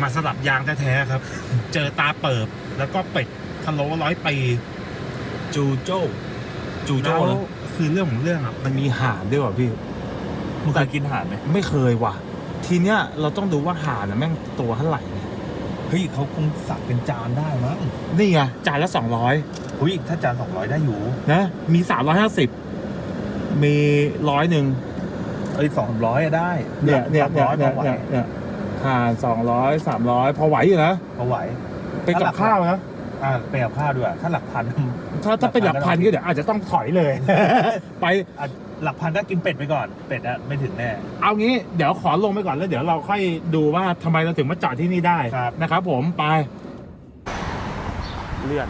มาสลับยางแท้ๆครับ เจอตาเปิบ แล้วก็เป็ดพะโล้ร้อยปีจูโจ้จูโจ้แล้วนะคือเรื่องของเรื่องอะมันมีห่านด้วยว่ะพี่มึงเคยกินห่านไหมไม่เคยว่ะ ทีเนี้ยเราต้องดูว่าห่านน่ะแม่งตัวเท่าไหร่เนี่ยเฮ้ยเขาคงสักเป็นจานได้มั้งนี่ไงจานละสองร้อยเฮ้ยถ้าจานสองร้อยได้อยู่นะมีสามร้อยห้าสิบมีร้อยหนึ่งเอ้ยสองร้อยได้เนี่ยเนี่ยสามเนี่ยร้อยพเนี่อยไหวเนี่ยเนี่ย ห่านสองร้อยสามร้อยพอไหวอยู่นะพอไหวไปกับข้าวนะอ่าไปกับข้าวด้วยถ้าหลักพันถ้าถ้าเป็นหลักพันก็เดี๋ยวอาจจะต้องถอยเลย ไปอะหลักพันก็กินเป็ดไปก่อน เป็ดอะไม่ถึงแน่ เอางี้เดี๋ยวขอลงไปก่อนแล้วเดี๋ยวเราค่อยดูว่าทำไมเราถึงมาจอดที่นี่ได้ครับนะครับผมไปเลื่อน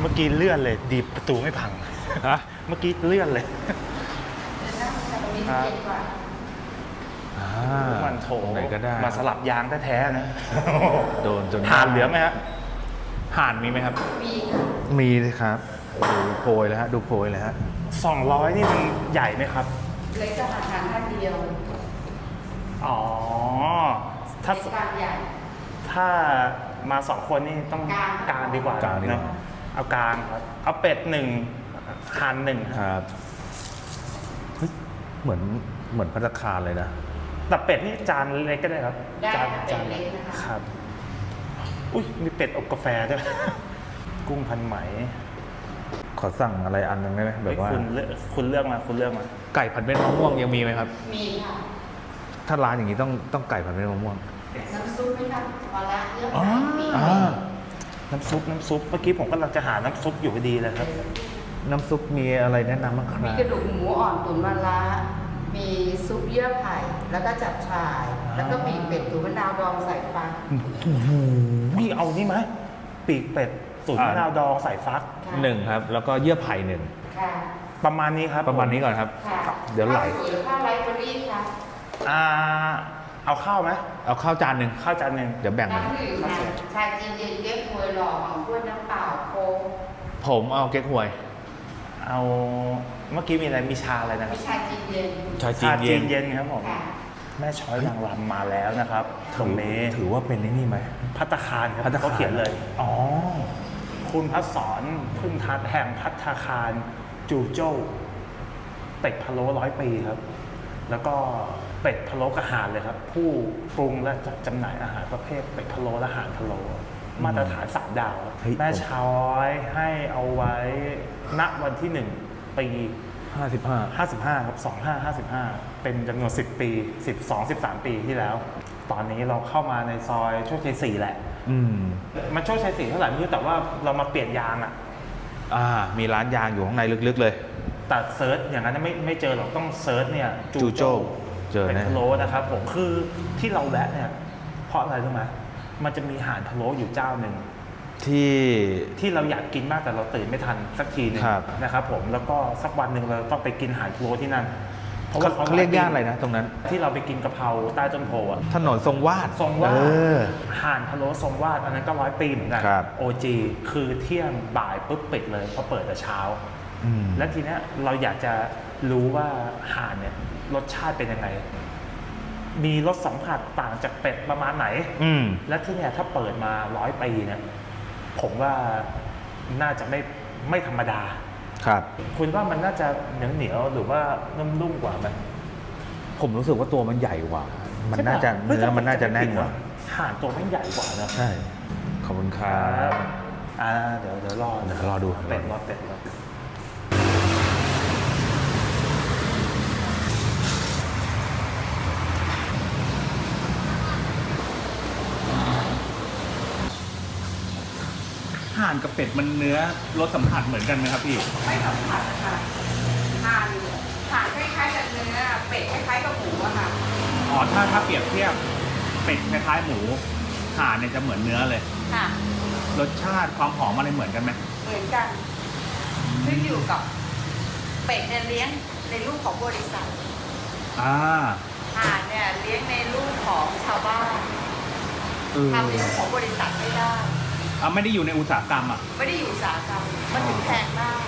เมื่อกี้เลื่อนเลย ดีประตูไม่พังฮะเมื่อกี้เลื่อนเลยครับอ่า มันโถไหนก็ได้ มาสลับยางแท้ๆนะโดนจนห่านเหลือไหมฮะห่านมีไหมครับ มีค่ะมีเลยครับดูโพยเลยฮะดูโพยเลยฮะสองร้อยนี่มันใหญ่ไหมครับ เล็กจะหาทานท่านเดียว อ๋อ ถ้าเล็กกลางใหญ่ถ้ามาสองคนนี่ต้องกลางกลางดีกว่ากลางดีกว่าเนอะเอากลางครับ เอาเป็ดหนึ่งห่านหนึ่งครับเฮ้ยเหมือนเหมือนพัตตาคารเลยนะ แต่เป็ดนี่จานเล็กก็ได้ครับ ได้จานค่ะเป็จาดนเล็กนะคะ ครับ อุ้ยมีเป็ดอบกาแฟด้วย กุ้งพันไหมขอสั่งอะไรอันหนึงได้ไหมแบบว่า คุณเลือกคุณเลือกมาคุณเลือกมา ไก่ผัดเม็ดมะม่วงยังมีไหมครับ มีค่ะ ถ้าร้านอย่างนี้ต้องต้องไก่ผัดเม็ดมะม่วง น้ำซุปไหมคะพอละเลือกอ๋อ มีอ่า น้ำซุปน้ำซุปเมื่อกี้ผมกำลังจะหาน้ำซุปอยู่พอดีเลยครับ น้ำซุปมีอะไรแนะนำบ้างคมีรับกระดูกหมูอ่อนตุ๋นมะระ มีซุปเยื่อไผ่แล้วก็จับฉ่าย แล้วก็มีเป็ดตุ๋นมะนาวดองใส่ฟักนี่เอานี่ไหมปีกเป็ดตุ๋นมะนาวดองใส่ฟัก ค่ะ หนึ่งครับ แล้วก็เยื่อไผ่หนึ่งค่ะประมาณนี้ครับประมาณนี้ก่อนครับ ค่ะเดี๋ยวไหล ข้าวสวยหรือข้าวไรซ์เบอรี่ค่ะอ่าเอาข้าวไหมเอาข้าวจานหนึ่งข้าวจานหนึ่งเดี๋ยวแบ่งกันน้ำดื่มค่ะชาจีนเย็นเก๊กฮวยหล่อของถ้วยน้ำเปล่าโค้กผมเอาเก๊กฮวย เอาเมื่อกี้มีอะไรมีชาอะไรนะคมีรับชาจีนเย็นชาจีนเย็นเย็นครับผมค่ะแม่ช้อยนางรำมาแล้วนะครับตรงนี้ถือว่าเป็นไอ้นี่ไหม พัตตาคารครับภัตตาคาร เขาเขียนเลยอ๋อคุณพัฒสอนพึ่งทัดแห่งพัตตาคารจูโจ้เป็ดพะโล้ร้อยปีครับ แล้วก็เป็ดพะโล้กระหารเลยครับ ผู้ปรุงและจัดจำหน่ายอาหารประเภทเป็ดพะโล้และอาหารพะโล้ มาตรฐานสามดาว เฮ้ย แม่ช้อยให้เอาไว้ณวันที่หนึ่งปี ห้าสิบห้า 55 ครับ 25 55 เป็นจำนวน 10 ปี 12 13 ปีที่แล้ว ตอนนี้เราเข้ามาในซอยโชคชัย4แหละ อืม มันโชคชัย4เท่าไหร่ไม่รู้แต่ว่าเรามาเปลี่ยนยางอะอ่า มีร้านยางอยู่ข้างในลึกๆเลย แต่เซิร์ชอย่างนั้นไม่ไม่เจอหรอกต้องเซิร์ชเนี่ยจูโจ้เจอเป็นแน่พะโล้นะครับผมคือที่เราแวะเนี่ยเพราะอะไรรู้ไหม มันจะมีอาหารพะโล้อยู่เจ้าหนึ่ง ที่ ที่เราอยากกินมากแต่เราตื่นไม่ทันสักทีหนึงครับ นะครับผมแล้วก็สักวันหนึ่งเราต้องไปกินอาหารพะโล้ที่นั่นเขาเขาเรียกย่านอะไรนะ ตรงนั้น ที่เราไปกินกะเพราใต้ต้นโพอะถนนทรงวาดทรงวาดเออ ห่านพะโล้ทรงวาดอันนั้นก็ร้อยปีเหมือนกันครับ โอจีคือเที่ยงบ่ายปุ๊บปิดเลยเพราะเปิดแต่เช้า อืม และทีเนี้ยเราอยากจะรู้ว่าห่านเนี่ยรสชาติเป็นยังไง มีรสสัมผัสต่างจากเป็ดประมาณไหน อืม และที่เนี่ยถ้าเปิดมาร้อยปีเนี่ยผมว่าน่าจะไม่ไม่ธรรมดา ครับ คุณว่ามันน่าจะเหนียวเหนียวๆหรือว่านุ่มๆกว่าไหมผมรู้สึกว่าตัวมันใหญ่กว่า มันใช่ปน่าจะฮ้ยเนื้อมันน่าจะแน่นกว่าห่านตัวมันใหญ่กว่านะใช่ขอบคุณครัครับบอ่าเดี๋ยวเดี๋ยวรอเดี๋ยวรอดูเป็ดรอเป็ดรอเป็ด ห่านกับเป็ดมันเนื้อรสสัมผัสเหมือนกันไหมครับพี่ ไม่สัมผัสค่ะทานทานคล้ายๆกับเนื้อเป็ดคล้ายๆกับหมูอะค่ะอ๋อถ้าถ้าเปรียบเทียบเป็ดคล้ายๆหมูห่านเนี่ยจะเหมือนเนื้อเลย ค่ะ รสชาติความหอมอะไรเหมือนกันไหมเหมือนกันขึ้นอยู่กับเป็ดเนี่ยเลี้ยงในรูปของบริษัทอ่าห่านเนี่ยเลี้ยงในรูปของชาวบ้านเออทำในรูปของบริษัทไม่ได้ อ่าไม่ได้อยู่ในอุตสาหกรรมอะ ไม่ได้อยู่อุตสาหกรรมมันถึงแพงมาก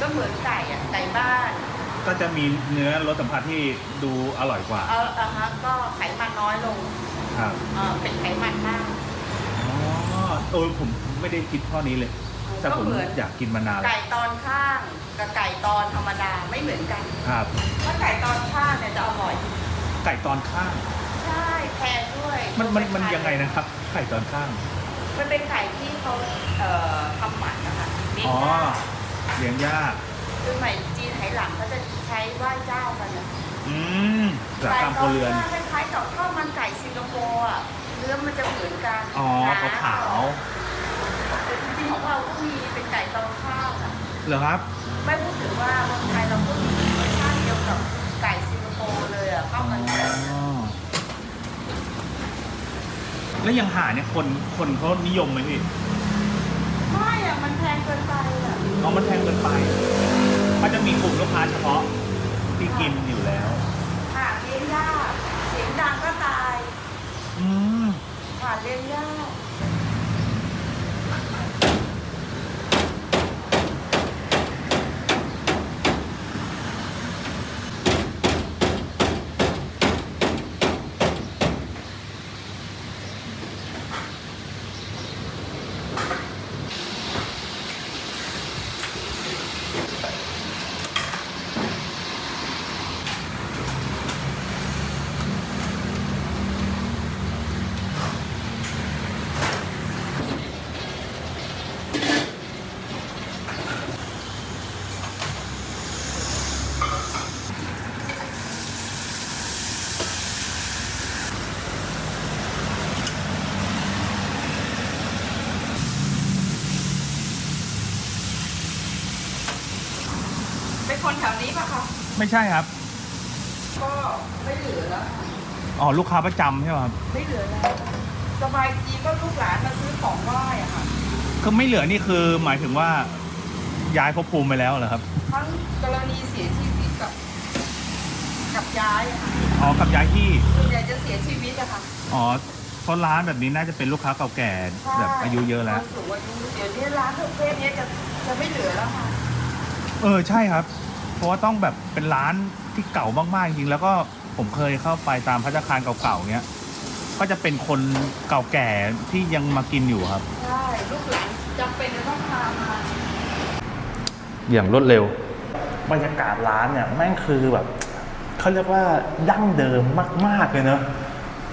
ก็เหมือนไก่อะไก่บ้านก็จะมีเนื้อรสสัมผัสที่ดูอร่อยกว่าเอาอะฮะก็ไขมันน้อยลงครับเออเป็นไขมันมาก อ๋อเออผมไม่ได้คิดข้อนี้เลย แต่ผมก็เหมือน อยากกินมานานแล้วไก่ตอนข้างกับไก่ตอนธรรมดาไม่เหมือนกันครับ ถ้าไก่ตอนข้างเนี่ยจะอร่อย ไก่ตอนข้าง ใช่แพงด้วยมันมันมันยังไงนะครับ ไก่ตอนข้าง มันเป็นไก่ที่เขาเอ่อทำหมันนะคะเลี้ยงอ๋อยากเลี้ยงยากคือสมัยจีนไหหลังเขาจะใช้ไหว้เจ้ากันนะอืมจากกรรมครัวเรือนไก่ตข้างคล้ายๆกับข้าวมันไก่สิงคโปร์อะเนื้อมันจะเหมือนกันอ๋อนะขาวขาวแต่จริงๆของเราก็มีเป็นไก่ตอนข้าวค่ะ ๆเหรอครับ ไม่พูดถึงว่าเมืองไทยเราก็มีรสชาติเดียวกับไก่สิงคโปร์เลยอะข้าวมันไก่ อ๋อ แล้วอยังหาเนี่ยคนคนเขานิยมไหมพี่ไม่อะมันแพงเกินไปอะเอามันแพงเกินไปเขาจะมีกลุ่มลูกค้าเฉพาะที่กินอยู่แล้ว หาเลี้ยงยากเสียงดังก็ตายอืม หาเลี้ยงยาก คนแถวนี้ปะคะไม่ใช่ครับ ก็ไม่เหลือแล้วค่ะอ๋อลูกค้าประจำใช่ไหมครับไม่เหลือแล้วสบายทีก็ลูกหลานมาซื้อของไหว้อะค่ะ คือไม่เหลือนี่คือหมายถึงว่า ย้ายภพภูมิไปแล้วเหรอครับทั้งกรณีเสียชีวิตกับ กับย้ายอะค่ะอ๋อกับย้ายที่ส่วนใหญ่จะเสียชีวิตอะค่ะอ๋อเพราะร้านแบบนี้น่าจะเป็นลูกค้าเก่าแก่แบบอายุเยอะแล้วคนสูงอายุเดี๋ยวนี้ร้านประเภทนี้จะจะไม่เหลือแล้วค่ะ เออใช่ครับเพ ราะว่าต้องแบบเป็นร้านที่เก่ามากๆจริงแล้วก็ผมเคยเข้าไปตามพัตตาคารเก่าๆเนี้ยก็จะเป็นคนเก่าแก่ที่ยังมากินอยู่ครับ ใช่ลูกหลานจำเป็นจะต้องพามาอย่างรวดเร็ว บรรยากาศร้านเนี่ยแม่งคือแบบเขาเรียกว่าดั้งเดิมมาก ๆ เลยเนอะ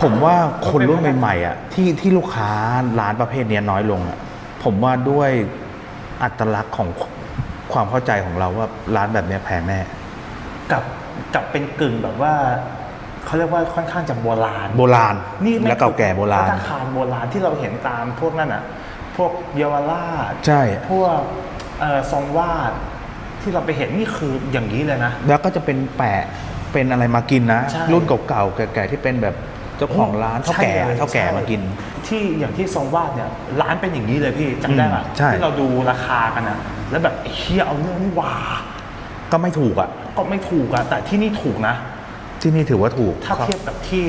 ผมว่าคนรุ่นใหม่ๆอะที่ที่ลูกค้าร้านประเภทเนี้ยน้อยลงอะผมว่าด้วยอัตลักษณ์ของ ความเข้าใจของเราว่าร้านแบบเนี้ยแพงแน่กับกับเป็นกึ่งแบบว่าเขาเรียกว่าค่อนข้างจะโบราณ โบราณนี่ม่และเก่าแก่โบราณธนาคารโบราณที่เราเห็นตามพวกนั่นอะ พวกเยาวราชใช่พวกเอ่อทรงวาดที่เราไปเห็นนี่คืออย่างนี้เลยนะ แล้วก็จะเป็นแปะเป็นอะไรมากินนะใช่รุ่นเก่าๆแก่ๆที่เป็นแบบเจ้าของร้านเท่าแก่ใช่ลยเท่าแก่ใช่มากิน ที่อย่างที่ทรงวาดเนี่ยร้านเป็นอย่างนี้เลยพี่จำได้ปะอืมใช่ที่เราดูราคากันอะ แล้วแบบเฮียเอาเรื่องนี่หว่าก็ไม่ถูกอะ ก็ไม่ถูกอะแต่ที่นี่ถูกนะ ที่นี่ถือว่าถูกถ้าเทียบกับที่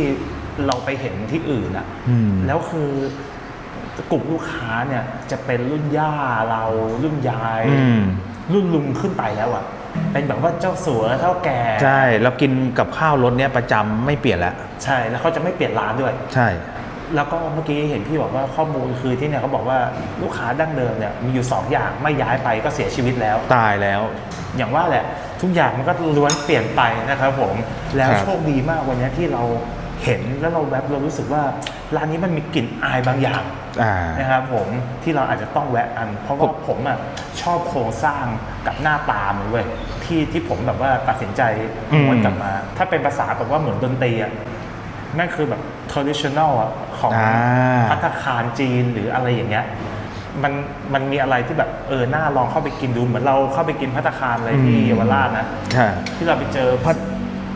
เราไปเห็นที่อื่นอะอืม แล้วคือกลุ่มลูกค้าเนี่ยจะเป็นรุ่นย่าเรารุ่นยาย อืม รุ่นลุงขึ้นไปแล้วอะเป็นแบบว่าเจ้าสัวเท่าแก่ใช่แล้วกินกับข้าวรสเนี้ยประจำไม่เปลี่ยนแล้ว ใช่แล้วเขาจะไม่เปลี่ยนร้านด้วย ใช่ แล้วก็เมื่อกี้เห็นพี่บอกว่าข้อมูลคือที่เนี่ยเขาบอกว่าลูกค้าดั้งเดิมเนี่ยมีอยู่สองอย่างไม่ย้ายไปก็เสียชีวิตแล้ว ตายแล้ว อย่างว่าแหละทุกอย่างมันก็ล้วนเปลี่ยนไปนะครับผมแล้วครับ โชคดีมากวันนี้ที่เราเห็นแล้วเราแวบเรารู้สึกว่าร้านนี้มันมีกลิ่นอายบางอย่าง อ่า นะครับผมที่เราอาจจะต้องแวะอัน เพราะว่าผมอะชอบโครงสร้างกับหน้าตามันเว้ยที่ที่ผมแบบว่าตัดสินใจอืมม้วนกลับมา ถ้าเป็นภาษาแบบว่าเหมือนดนตรีอะ นั่นคือแบบ traditional อะของอ่า พัตตาคารจีนหรืออะไรอย่างเงี้ยมันมันมีอะไรที่แบบเออน่าลองเข้าไปกินดูเหมือนเราเข้าไปกินพัตตาคารอะไรที่เยาวราชนะใช่ที่เราไปเจอพัด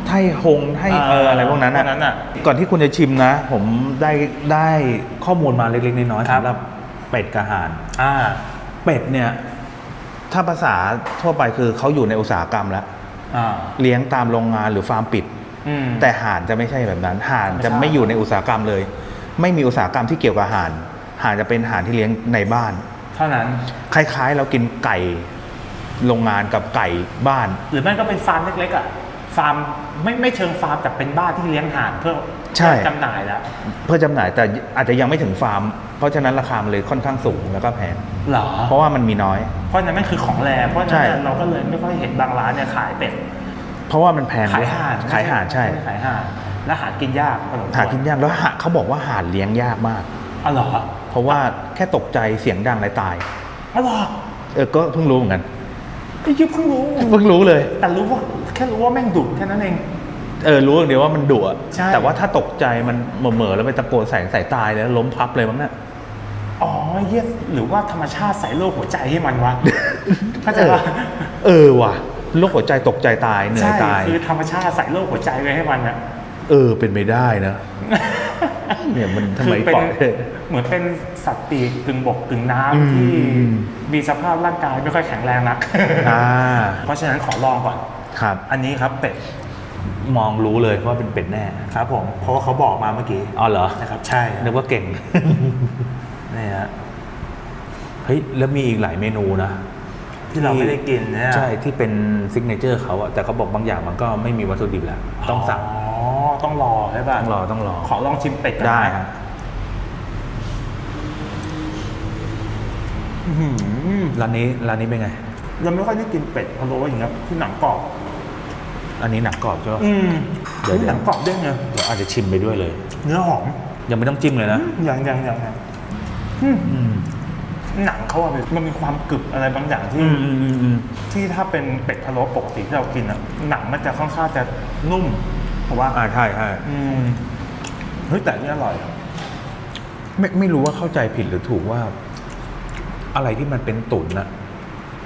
ไทยหงไทยเอออะไรพวกนั้นพวกนั้นอะอะก่อนที่คุณจะชิมนะ ผมได้ได้ข้อมูลมาเล็กๆน้อยๆครับ สำหรับเป็ดกระหาน อ่า เป็ดเนี่ยถ้าภาษาทั่วไปคือเขาอยู่ในอุตสาหกรรมแล้ว อ่า เลี้ยงตามโรงงานหรือฟาร์มปิดอืม แต่ห่านจะไม่ใช่แบบนั้นห่านไม่ใช่จะไม่อยู่ในอุตสาหกรรมเลย ไม่มีอุตสาหกรรมที่เกี่ยวกับห่านห่านจะเป็นห่านที่เลี้ยงในบ้าน เท่านั้นคล้ายๆ เรากินไก่โรงงานกับไก่บ้าน หรือไม่ก็เป็นฟาร์มเล็กๆอะฟาร์มไม่ไม่เชิงฟาร์มแต่เป็นบ้านที่เลี้ยงห่านเพื่อใช่จำหน่ายแล้วเพื่อจำหน่ายแต่อาจจะยังไม่ถึงฟาร์ม เพราะฉะนั้นราคามันเลยค่อนข้างสูงแล้วก็แพงเหรอเพราะว่ามันมีน้อย เพราะฉะนั้นมันคือของแรเพราะฉะใช่นั้นเราก็เลยไม่ค่อยเห็นบางร้านเนี่ยขายเป็ด เพราะว่ามันแพงขายห่านขายห่านใช่ขายห่านแล้วหากินยากพอสมควรหากินยากแล้วหาเขาบอกว่าห่านเลี้ยงยากมากอ๋อเหรอเพราะว่าแค่ตกใจเสียงดังเลยตายอ๋อเหรอเออก็เพิ่งรู้เหมือนกันไอ้ยี่เพิ่งรู้เพิ่งรู้เลย แต่รู้ว่าแค่รู้ว่าแม่งดุแค่นั้นเองเออรู้อย่างเดียวว่ามันดุอะใช่แต่ว่าถ้าตกใจมันเหม่อๆแล้วไปตะโกนใส่ใส่ตายแล้วล้มพับเลยมั้งน่ะอ๋อเหี้ยหรือว่าธรรมชาติใส่โรคหัวใจให้มันวะเข้าใจเออปะเออว่ะ โรคหัวใจตกใจตายเหนื่อยใช่ตาย คือธรรมชาติใส่โรคหัวใจไว้ให้มันอะ เออเป็นไปได้นะ เนี่ยมันทำไมคือเป็นปล่อยเหมือนเป็นสัตว์ปีกกึ่งบกกึ่งอืม น้ำที่อืมมีสภาพร่างกายไม่ค่อยแข็งแรงนัก อ่าเพราะฉะนั้นขอลองก่อน ครับ อันนี้ครับเป็ดมองรู้เลยว่าเป็นเป็ดแน่ครับผมเพราะว่าเขาบอกมาเมื่อกี้อ๋อเหรอนะครับ ใช่นึกว่าเก่ง นี่ฮะเฮ้ยแล้วมีอีกหลายเมนูนะ ที่เราไม่ได้กินเนี่ยใช่ที่เป็นซิกเนเจอร์เขาอะแต่เขาบอกบางอย่างมันก็ไม่มีวัตถุดิบแล้วต้องสั่งอ๋อต้องรอใช่ป่ะต้องรอต้องรอขอลองชิมเป็ดกันได้นะครับอื้อหือร้านนี้ร้านนี้เป็นไงเราไม่ค่อยได้กินเป็ดพะโล้อย่างเงี้ยที่หนังกรอบ อันนี้หนังกรอบใช่ปะอืมเดี๋ยวหนังกรอบด้วยไงเดี๋ยวอาจจะชิมไปด้วยเลย เนื้อหอมยังไม่ต้องจิ้มเลยนะอย่างอย่างอย่างอย่างอืมอืม หนังเขาอะมันมีความกรึบอะไรบางอย่างที่ อืมอืมอืมอืม ที่ถ้าเป็นเป็ดพะโล้ปกติที่เรากินอะหนังมันจะค่อนข้างจะนุ่มเพราะว่าอ่าใช่ใช่อืมเฮ้ยแต่อันนี่อร่อย ไม่ไม่รู้ว่าเข้าใจผิดหรือถูกว่า อะไรที่มันเป็นตุ๋นนะ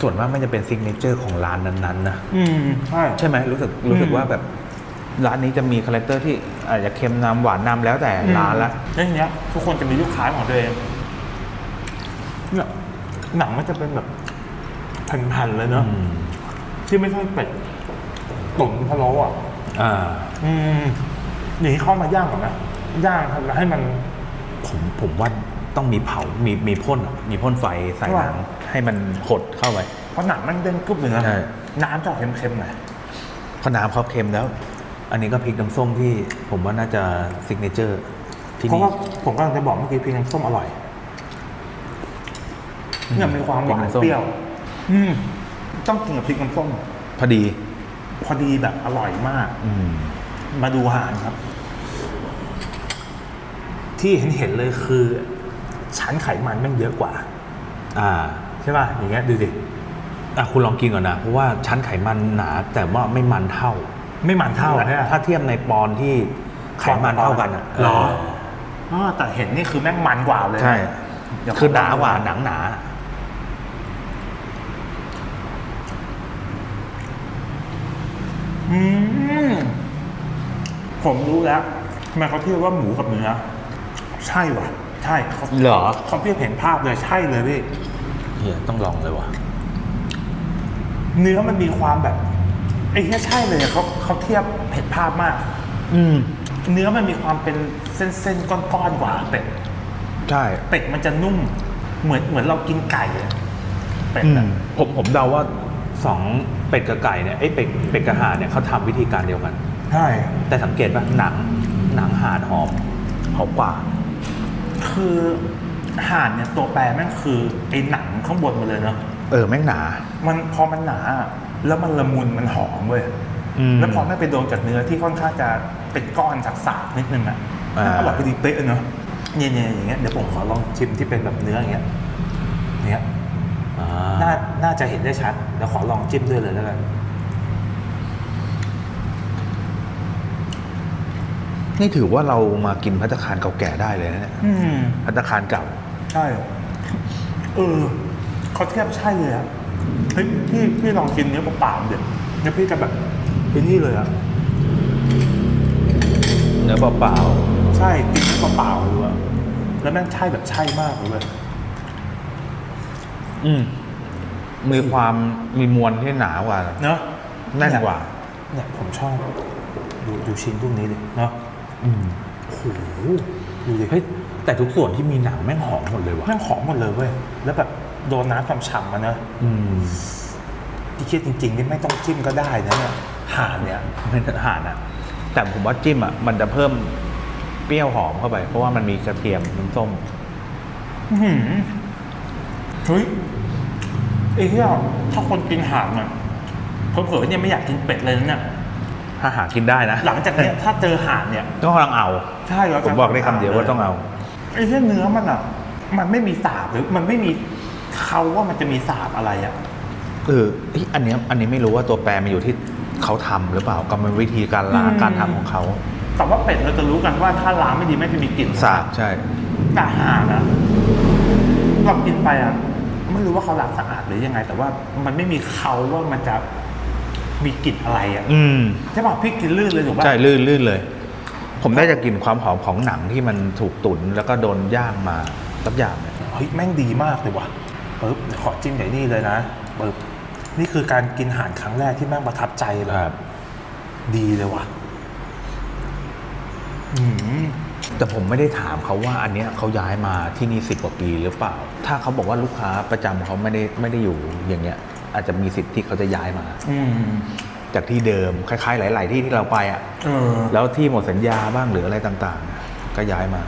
ส่วนมากมันจะเป็นซิกเนเจอร์ของร้านนั้นๆนะอืมใช่ ใช่ไหมรู้สึกรู้สึกอืม ว่าแบบร้านนี้จะมีคาแรคเตอร์ที่อาจจะเค็มนำหวานนำแล้วแต่ร้านละแล้วทีเนี้ยทุกคนจะมีลูกค้าของตัวเอง เนี่ยหนังมันจะเป็นแบบแผ่นๆเลยเนอะอืมที่ไม่ใช่เป็ดตุ๋นพะโล้อะอ่า อืมอย่างนี้เข้ามาย่างก่อนนะย่างแล้วให้มันผมผมว่าต้องมีเผา มีมีพ่นอะมีพ่นไฟใส่ใช่หนังให้มันหดเข้าไปเพราะหนังมันเด้งกรึบเลยนะใช่ น้ำจะออกเค็มๆหน่อยเพราะน้ำเขาเค็มแล้ว อันนี้ก็พริกน้ำส้มที่ผมว่าน่าจะซิกเนเจอร์ที่เพราะนี่ว่าผมกำลังจะบอกเมื่อกี้พริกน้ำส้มอร่อย เนี่ยมีความหวานเปรี้ยว อืมต้องกินกับพริกน้ำส้มพอดี พอดีแบบอร่อยมาก อืมมาดูอาหารครับ ที่เห็นเห็นๆเลยคือชั้นไขมันแม่งเยอะกว่า อ่า ใช่ป่ะอย่างเงี้ยดูดิอะคุณลองกินก่อนนะ เพราะว่าชั้นไขมันหนา แต่ว่าไม่มันเท่า ไม่มันเท่าใช่ไหมถ้าเทียบในปอนด์ที่ไขมันเท่ากันอะหรอเอออ๋อแต่เห็นนี่คือแม่งมันกว่าเลยใช่เดี๋ยวคือหนากว่าหนังหนา อืมผมรู้แล้วทำไมเขาเทียบว่าหมูกับเนื้อ ใช่ว่ะ ใช่เขาเหรอ เขาเทียบเห็นภาพเลยใช่เลยพี่เฮียต้องลองเลยว่ะ เนื้อมันมีความแบบไอ้เนี้ยใช่เลยเขาเขาเทียบเห็นภาพมาก อืม เนื้อมันมีความเป็นเส้นๆก้อนๆกว่าเป็ดใช่เป็ดมันจะนุ่ม เหมือนเหมือนเรากินไก่อะเป็ดอือะมผมผมเดาว่าสอง เป็ดกับไก่เนี่ยไอ้ยเป็ดเป็ดกับห่านเนี่ยเขาทำวิธีการเดียวกัน ใช่แต่สังเกตว่าหนังหนังห่านหอมหอมกว่า คือห่านเนี่ยตัวแปรแม่งคือไอ้หนังข้างบนมาเลยเนาะเออแม่งหนา มันพอมันหนาแล้วมันละมุนมันหอมเว้ยอืมแล้วพอไม่ไปโดนกับเนื้อที่ค่อนข้างจะเป็นก้อนสากๆนิดนึงอะอ่า อร่อยพอดีเป๊ะเลยเนาะเนี่ยเนี่ยอย่างเงี้ยเดี๋ยวผมขอลองชิมที่เป็นแบบเนื้ออย่างเงี้ยเนี่ย อ่น่าาน่าจะเห็นได้ชัดเดี๋ยวขอลองจิ้มด้วยเลยแล้วกันนี่ถือว่าเรามากินพัตตาคารเก่าแก่ได้เลยนะเนี่ยอืม พัตตาคารเก่า ใช่ เออเขาเทียบใช่เลยอะเฮ้ยพี่พี่ลองกินเนื้อเปล่าๆเดี๋ยวเดี๋ยวพี่จะแบบเป็นนี่เลยอะเนื้อเปล่าใช่กินเนื้อเปล่าๆเลยอะแล้วแม่งใช่แบบใช่มากเลยเว้ยๆ อืมมีความมีมวลที่หนากว่าเนาะแน่นกว่าเนี่ยผมชอบดูดูชิ้นพวกนี้ดิเนาะอืมโอ้โหดูดิเฮ้ยแต่ทุกส่วนที่มีหนังแม่งหอมหมดเลยว่ะแม่งหอมหมดเลยเว้ยแล้วแบบโดนน้ำฉ่ำๆมาเนอะอืมที่เคียจริงๆนี่ไม่ต้องจิ้มก็ได้นะเนี่ยห่านเนี่ยไม่อาหารอะ แต่ผมว่าจิ้มอะมันจะเพิ่มเปรี้ยวหอมเข้าไป เพราะว่ามันมีกระเทียมน้ำส้มอื้อหือ เฮ้ยไอ้เหี้ยถ้าคนกินห่านอะเผลอๆเนี่ยไม่อยากกินเป็ดเลยนะเนี่ยถ้าหากินได้นะหลังจากเนี้ยถ้าเจอห่านเนี่ยต้องต้องเอา ใช่เราผมบอกได้คำเดียวว่าต้องเอาไอ้เหี้ยเนื้อมันอะ มันไม่มีสาบหรือมันไม่มีเขาว่ามันจะมีสาบอะไรอะเออเอ้ยอันเนี้ยอันนี้ไม่รู้ว่าตัวแปรมันอยู่ที่เขาทำหรือเปล่ากรรมวิธีการล้างอืมการทำของเขาแต่ว่าเป็ดเราจะรู้กันว่าถ้าล้างไม่ดีไม่จะมีกลิ่นสาบใช่ แต่ห่านอะ เรากินไปอะไม่รู้ว่าเขาล้างสะอาดหรือยังไง แต่ว่ามันไม่มีเขาว่ามันจะมีกลิ่นอะไรอะอืมใช่ป่ะพี่กินลื่นเลยถูกป่ะใช่ลื่นลื่นเลย ผมได้จะกลิ่นความหอมของหนังที่มันถูกตุ๋นแล้วก็โดนย่างมาสักอย่างเนี่ยเฮ้ยแม่งดีมากเลยว่ะปึ๊บขอจิ้มใหญ่นี่เลยนะปึ๊บนี่คือการกินห่านครั้งแรกที่แม่งประทับใจเลยครับดีเลยว่ะอืม แต่ผมไม่ได้ถามเขาว่าอันเนี้ยเขาย้ายมาที่นี่สิบกว่าปีหรือเปล่า ถ้าเขาบอกว่าลูกค้าประจำเขาไม่ได้ไม่ได้อยู่อย่างเงี้ย อาจจะมีสิทธิ์ที่เขาจะย้ายมา อืมจากที่เดิมคล้ายๆ หลาย ๆ ที่ที่เราไปอะ เออแล้วที่หมดสัญญาบ้างหรืออะไรต่างๆ ก็ย้ายมา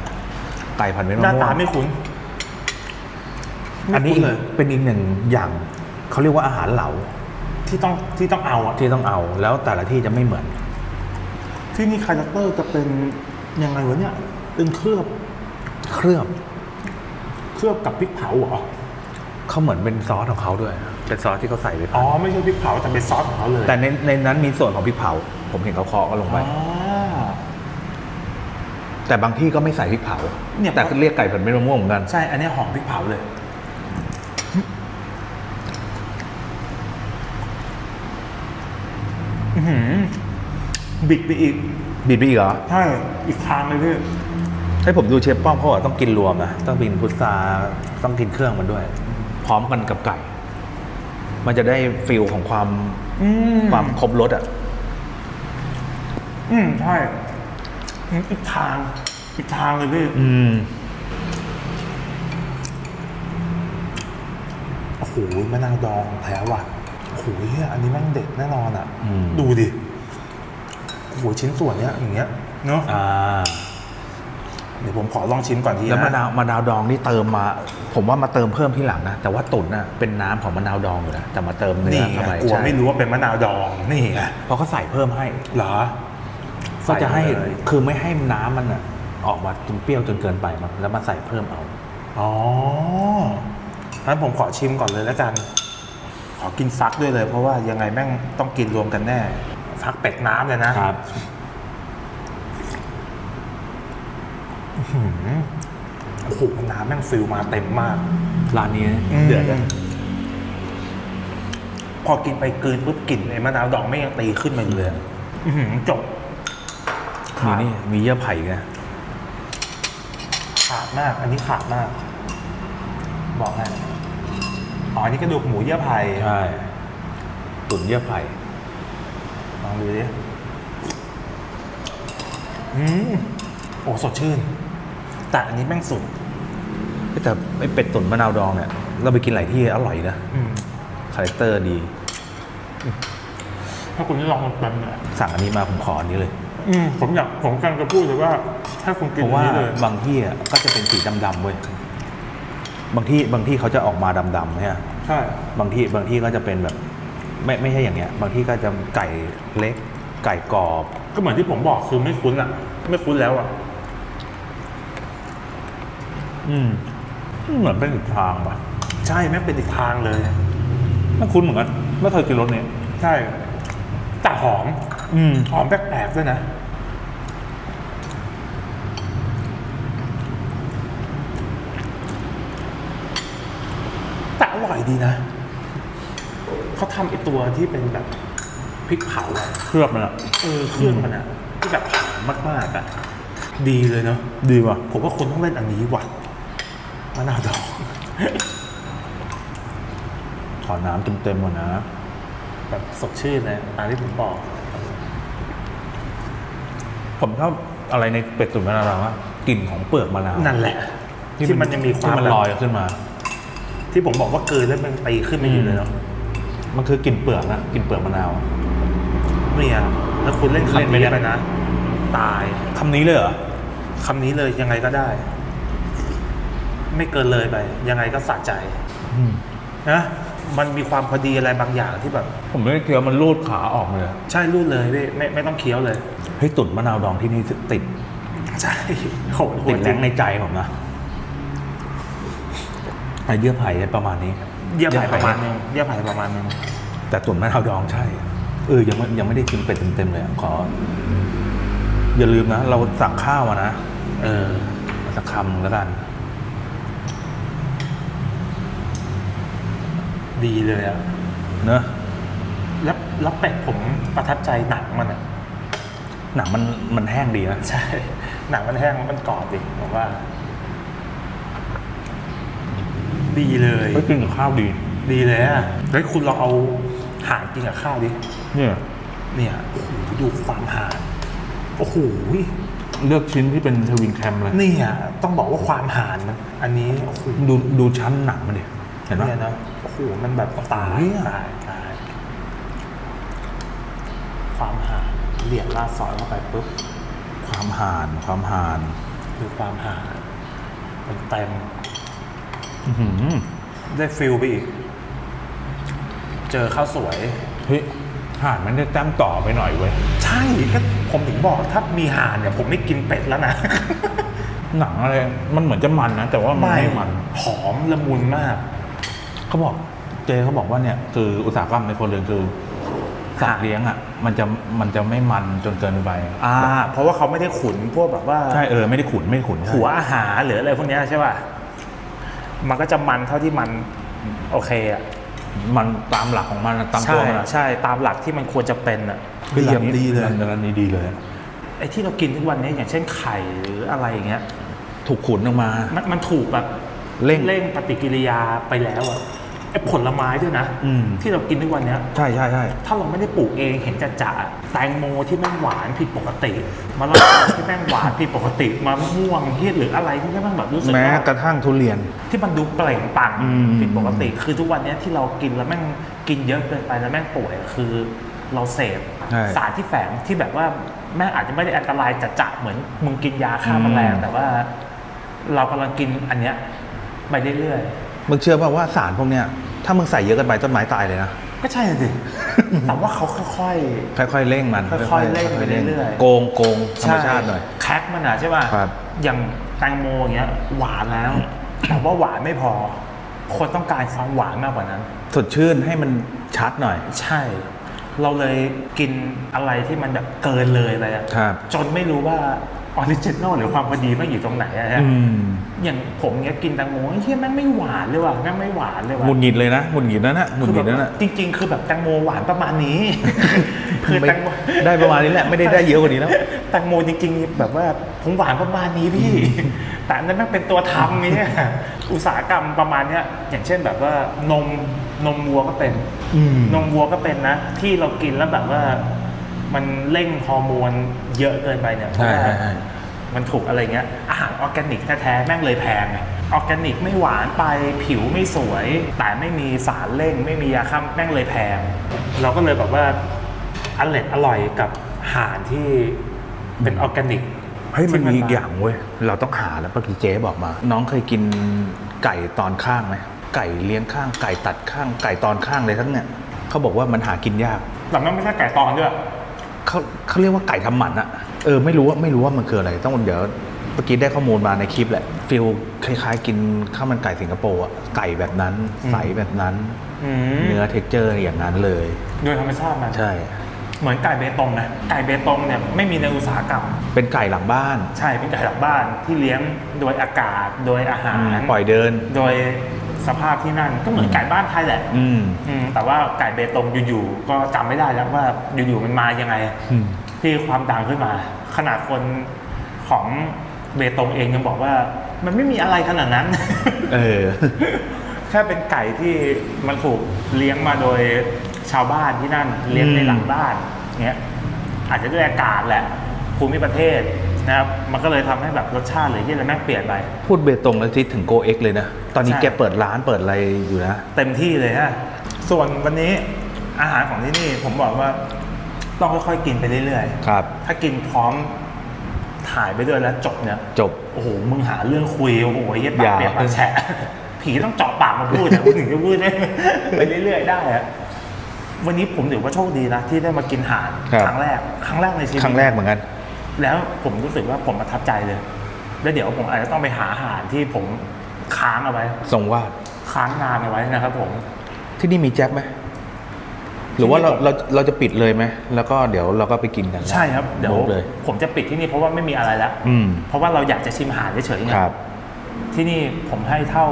ไก่ผัดเม็ดหมะน้าม่วตางไม่คุ้นอันนี้ไม่คุ้เลย เป็นอีกหนึ่งอย่างเขาเรียกว่าอาหารเหลาที่ต้องที่ต้องเอาอะที่ต้องเอาแล้วแต่ละที่จะไม่เหมือน ที่นี่คาแรคเตอร์จะเป็นยังไงวะเนี่ย เป็นเคลือบเคลือบเคลือบกับพริกเผาเหรอเขาเหมือนเป็นซอสของเขาด้วย เป็นซอสที่เขาใส่ไปอ๋อไม่ใช่พริกเผาแต่เป็นซอสของเขาเลยแต่ในในนั้นมีส่วนของพริกเผา ผมเห็นเขาเคาะก็ลงไปอ๋อแต่บางที่ก็ไม่ใส่พริกเผาเนี่ยแต่เรียกไก่ผัดเม็ดมะม่วงเหมือนกันใช่อันนี้หอมพริกเผาเลยอื้อหือบิดไปอีกบีบไปอีกเหรอใช่อีกทางเลยพี่ ให้ผมดูเชฟป้อมเขาบอกต้องกินรวมนะต้องกินพุทราต้องกินเครื่องมันด้วย พร้อมกันกับไก่ มันจะได้ฟิลของความอืมความครบรสอะ อืมใช่อืมอีกทางอีกทางเลยพี่อืมโอ้โหมะนาวดองแท้ว่ะโอ้โหเหี้ยอันนี้แม่งเด็ดแน่นอนอะ อืม ดูดิโอ้โหชิ้นส่วนเนี้ยอย่างเงี้ยเนาะอ่า เดี๋ยวผมขอลองชิมก่อนทีแล้วนะมะนาวมะนาวดองนี่เติมมา ผมว่ามาเติมเพิ่มที่หลังนะแต่ว่าตุ๋นน่ะเป็นน้ำของมะนาวดองอยู่นะแต่มาเติมเนื้นี่อไงเข้าไปกลัวใช่ไม่รู้ว่าเป็นมะนาวดองนี่ไงเพราะเขาใส่เพิ่มให้ เหรอ ก็จะให้ใส่เลย คือไม่ให้น้ำมันอะ ออกมาจนเปรี้ยวจนเกินไปมั้งแล้วมาใส่เพิ่มเอา อ๋องั้นผมขอชิมก่อนเลยแล้วกัน ขอกินฟักด้วยเลย เพราะว่ายังไงแม่งต้องกินรวมกันแน่ ฟักเป็ดน้ำเลยนะครับ อื้อหือโอ้โหน้ำแม่งฟิลมาเต็มมาก ร้านนี้อืมเดือดเลยพอกินไปกลืนปุ๊บกลิ่นไอ้มะนาวดองไม่ยังตีขึ้นมาอยู่เลยอะอื้อหือจบมีนี่มีเยื่อไผ่ไงขาดมาก อันนี้ขาดมาก บอกให้อ๋ออันนี้กระดูกหมูเยื่อไผ่ใช่ตุ๋นเยื่อไผ่ลองดูดิอืมโอ้สดชื่น แต่อันนี้แม่งสุดแต่ไอเป็ดตุ๋นมะนาวดองเนี่ย เราไปกินหลายที่อร่อยนะอืมคาแรคเตอร์ดี ถ้าคุณได้ลองมันเป็นเนี่ยสั่งอันนี้มาผมขออันนี้เลย อืมผมอยากผมกำลังจะพูดเลยว่า ถ้าคุณกินเพราะอันว่านี้เลยบางที่อะก็จะเป็นสีดำๆเว้ยบางที่บางที่เขาจะออกมาดำๆเนี่ย ใช่บางที่บางที่ก็จะเป็นแบบ ไม่ไม่ใช่อย่างเงี้ย บางที่ก็จะไก่เล็ก ไก่กรอบ ก็เหมือนที่ผมบอกคือไม่คุ้นอะ ไม่คุ้นแล้วอะ อืมเหมือนเป็นอีกทางป่ะใช่แม่งเป็นอีกทางเลย ไม่คุ้นเหมือนกันไม่เคยกินรสนี้ใช่แต่หอม อืมหอมแปลกๆด้วยนะ แต่อร่อยดีนะ เขาทำไอตัวที่เป็นแบบพริกเผาอะเคลือบมันอะเออเครื่องมันอะที่แบบหอมมากๆอะดีเลยเนาะดีว่ะ ผมว่าคนต้องเล่นอันนี้ว่ะ มะนาวดองขอน้ำเต็มๆหมดนะ แบบสดชื่นเลยตามที่ผมบอก ผมชอบอะไรในเป็ดตุ๋นมะนาวดองอะกลิ่นของเปลือกมะนาวนั่นแหละ ที่มันยังมีความที่มันแบบลอยขึ้นมา ที่ผมบอกว่าเกินแล้วมันตีขึ้นมาอยู่เลยเนาะมันคือกลิ่นเปลือกนะกลิ่นเปลือกมะนาวเนี่ยแล้วคุณเล่นเล่นคำไม่นี้ได้ไปนะ ตายคำนี้เลยเหรอคำนี้เลยยังไงก็ได้ ไม่เกินเลยไป ยังไงก็สะใจนะมันมีความพอดีอะไรบางอย่างที่แบบ ผมไม่ได้เคี้ยวมันรูดขาออกเลยใช่รูดเลยพี่ไม่ไม่ต้องเคี้ยวเลย เฮ้ยตุ๋นมะนาวดองที่นี่ติดใช่โหดโหติดดจแรริงงในใจผมนะไอเยื่อไผ่ประมาณนี้เยี่ยมไผ่ประมาณนึงเยี่ยมไผ่ประมาณนึงแต่ตุ๋นมะนาวดองใช่เออยังไม่ยังไม่ได้กินเป็ดเต็มๆเลยอะขอ อย่าลืมนะ เราสั่งข้าวมานะ เออสักคำแล้วกัน ดีเลยอะเนอะแล้วแล้วเป็ดผมประทับใจหนังมันอะหนังมันมันแห้งดีนะ ใช่ หนังมันแห้งมันกรอบดิผมว่า ดีเลยเฮ้ยกินกับข้าวดี ดีเลยอะเฮ้ยคุณลองเอาหางกินกับข้าวดิ เนี่ยเนี่ยโอ้โหดูความหางโอ้โหเลือกชิ้นที่เป็นทวินแคมเลยเนี่ยต้องบอกว่าความหานมันอันนี้โอ้โหดูดูชั้นหนังมันดิเห็นปะ เนี่ยนะโอ้โหมันแบบตายโอ้ยอะตายตายความหานเหลี่ยมลาดซอยเข้าไปปุ๊บความห่านความห่านคือความหานมันเต็มอื้อหือได้ฟิลไปอีก เจอข้าวสวย เฮ้ยห่านมันได้แต้มต่อไปหน่อยเว้ย ใช่ก็ผมถึงบอกถ้ามีห่านเนี่ยผมไม่กินเป็ดแล้วนะ หนังอะไร มันเหมือนจะมันนะ แต่ว่ามันไม่มัน หอมละมุนมาก เขาบอกเจเขาบอกว่าเนี่ยคืออุตสาหกรรมในคนเรือนคือสัตว์เลี้ยงอะมันจะมันจะไม่มันจนเกินไปอ่า เพราะว่าเขาไม่ได้ขุนพวกแบบว่าใช่เออไม่ได้ขุนไม่ได้ขุนใช่หัวอาหารหรืออะไรพวกเนี้ยใช่ป่ะมันก็จะมันเท่าที่มันโอเคอะมันตามหลักของมันอะตามตัใช่วมันอะใช่ตามหลักที่มันควรจะเป็นอะฮ้ร้านนี้ดีเลยร้านร้านนี้ดีเลยไอ้ที่เรากินทุกวันนี้อย่างเช่นไข่หรืออะไรอย่างเงี้ย ถูกขุนออกมา มันมันถูกแบบ เร่ง เร่งปฏิกิริยาไปแล้วอะไอ้ผลไม้ด้วยนะอืม ที่เรากินทุกวันเนี้ย ใช่ใช่ใช่ถ้าเราไม่ได้ปลูกเองเห็นจะจะแตงโมที่แม่งหวานผิดปกติมะละกอ ที่แม่งหวานผิดปกติมะม่วงที่หรืออะไรที่แม่งแบบรู้สึกแม้ว่ากระทั่งทุเรียน ที่มันดูเปล่งปลั่งอืม ผิดปกติ คือทุกวันเนี้ยที่เรากินแล้วแม่งกินเยอะเกินไปแล้วแม่งป่วยคือ เราเสพใช่สารที่แฝงที่แบบว่าแม่งอาจจะไม่ได้อันตรายจัดจะเหมือนมึงกินยาฆ่าแมลงอืม แต่ว่า เรากำลังกินอันเนี้ย ไปเรื่อยมึงเชื่อป่าว่าสารพวกเนี้ยถ้ามึงใส่เยอะเกันไปต้นไม้ตายเลยนะ ๆก็ใช่สิ แต่ว่าเขาค่อยๆค่อยๆเร่งมันค่อยๆเร่งไปเรื่อยๆ โกงโกงธรรมชาติหน่อยแคคมันอะใช่ป่ะครับ อย่างแตงโมอย่างเงี้ยหวานแล้ว แต่ว่าหวานไม่พอ คนต้องการความหวานมากกว่านั้น สดชื่นให้มันชัดหน่อย ใช่ เราเลยกินอะไรที่มันแบบเกินเลยไปอะครับ จนไม่รู้ว่า ออริจินอลหรือความพอดีมันอยู่ตรงไหนอะฮะอืมอย่างผมเนี้ยกินแตงโมเฮ้ยแม่งไม่หวานเลยว่ะแม่งไม่หวานเลยว่ะหงุดหงิดเลยนะหงุดหงิดนั่นนะหงุดคือหแบงิดบนั่นนะจริง ๆ คือแบบแตงโมหวานประมาณนี้ คือไม่แตงโม ได้ประมาณนี้แหละไม่ได้ได้เยอะกว่านี้แล้ว แตงโมจริงๆ แบบว่าผมหวานประมาณนี้พี่ แต่อันนั้นมันเป็นตัวทำเนี่ยอุตสาหกรรมประมาณเนี้ยอย่างเช่นแบบว่านมนมวัวก็เป็น อืม นมวัวก็เป็นนะ ที่เรากินแล้วแบบว่า มันเร่งฮอร์โมนเยอะเกินไปเนี่ยเพใช่ราะว่าใช่ใช่มันถูกอะไรเงี้ยอาหารออร์แกนิกแท้ๆแม่งเลยแพงไงออร์แกนิกไม่หวานไปผิวไม่สวย แต่ไม่มีสารเร่ง ไม่มียาฆ่าแม่งเลยแพง เราก็เลยแบบว่าอร่อยอร่อยกับอาหารที่เป็นออร์แกนิกเฮ้ยมันที่มีอีกอย่างเว้ย เราต้องหาแล้วเมื่อกี้เจ๊บอกมา น้องเคยกินไก่ตอนข้างไหมไก่เลี้ยงข้างไก่ตัดข้างไก่ตอนข้างเลยทั้งเนี่ยเขาบอกว่ามันหากินยากแต่มันไม่ใช่ไก่ตอนด้วย เขาเขาเรียกว่าไก่ทำหมันอะเออไม่รู้ว่าไม่รู้ว่ามันคืออะไร ต้องเดี๋ยวเมื่อกี้ได้ข้อมูลมาในคลิปแหละฟิลคล้ายๆ กินข้าวมันไก่สิงคโปร์อะไก่แบบนั้นอืมใสแบบนั้น อืมเนื้อเท็กเจอร์อย่างนั้นเลย โดยธรรมชาติมันใช่ เหมือนไก่เบตงนะไก่เบตงเนี่ยไม่มีในอุตสาหกรรม เป็นไก่หลังบ้านใช่เป็นไก่หลังบ้านที่เลี้ยงโดยอากาศโดยอาหารปล่อยเดิน โดย สภาพที่นั่นก็เหมือนไก่บ้านไทยแหละอืมอืมแต่ว่าไก่เบตงอยู่ๆก็จำไม่ได้แล้วว่าอยู่ๆมันมายังไง อืม ที่ความดังขึ้นมา ขนาดคนของเบตงเองยังบอกว่า มันไม่มีอะไรขนาดนั้น เออ แค่เป็นไก่ที่มันถูกเลี้ยงมาโดยชาวบ้านที่นั่นเลี้ยงในหลังบ้านเงี้ยอาจจะด้วยอากาศแหละภูมิประเทศ นะครับ มันก็เลยทำให้แบบรสชาติหรือที่อะไรแม่งเปลี่ยนไป พูดเบตงแล้วคิดถึงโกเอ็กเลยนะ ตอนนี้ใช่แกเปิดร้านเปิดอะไรอยู่นะ เต็มที่เลยฮะ ส่วนวันนี้อาหารของที่นี่ผมบอกว่าต้องค่อยๆกินไปเรื่อยครับๆถ้ากินพร้อมถ่ายไปด้วยแล้วจบเนี่ย จบ โอ้โห มึงหาเรื่องคุย โอ้โหเหี้ยอปากย่าเปียกปากแฉะ ผีต้องเจาะปากมาพูดนะพูดถึงจะพูดได้ไปเรื่อยๆได้อะวันนี้ผมถือว่าโชคดีนะที่ได้มากินห่านครับครั้งแรก ครั้งแรกในชีวิต ครั้งแรกเหมือนกัน แล้วผมรู้สึกว่าผมประทับใจเลย แล้วเดี๋ยวผมอาจจะต้องไปหาอาหารที่ผมค้างเอาไว้ทรงวาดค้างนานเอาไว้นะครับผม ที่นี่มีแจ๊บไหมหรือว่าเราที่นี่ผมเราเราจะปิดเลยไหมแล้วก็เดี๋ยวเราก็ไปกินกันใช่ครับ เดี๋ยวโบ๊ะเลย ผมจะปิดที่นี่เพราะว่าไม่มีอะไรแล้วอืมเพราะว่าเราอยากจะชิมอาหารเฉยๆไงครับ ที่นี่ผมให้เท่า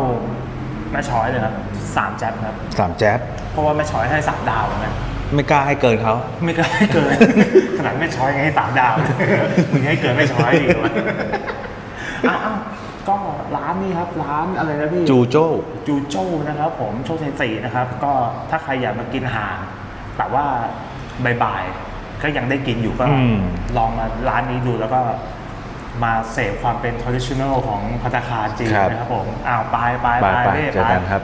แม่ช้อยเลยครับสามแจ๊บครับสามแจ๊บเพราะว่าแม่ช้อยให้สามดาวเหมือนกัน ไม่กล้าให้เกินเขาไม่กล้าให้เกิน ขนาดแม่ช้อยยังให้สามดาวมึงให้เกินแม่ช้อยดีกว่าอ้าวก็ร้านนี้ครับร้านอะไรนะพี่จูโจ้จูโจ้นะครับผมโชคชัยสี่นะครับ ก็ถ้าใครอยากมากินอาหารแต่ว่าบ่ายๆก็ยังได้กินอยู่ก็อืมลองมาร้านนี้ดูแล้วก็มาเสพความเป็น traditional ของพัตตาคารจีนครับนะครับผมอ้าวไปไปไปไปพี่เจอกันครับ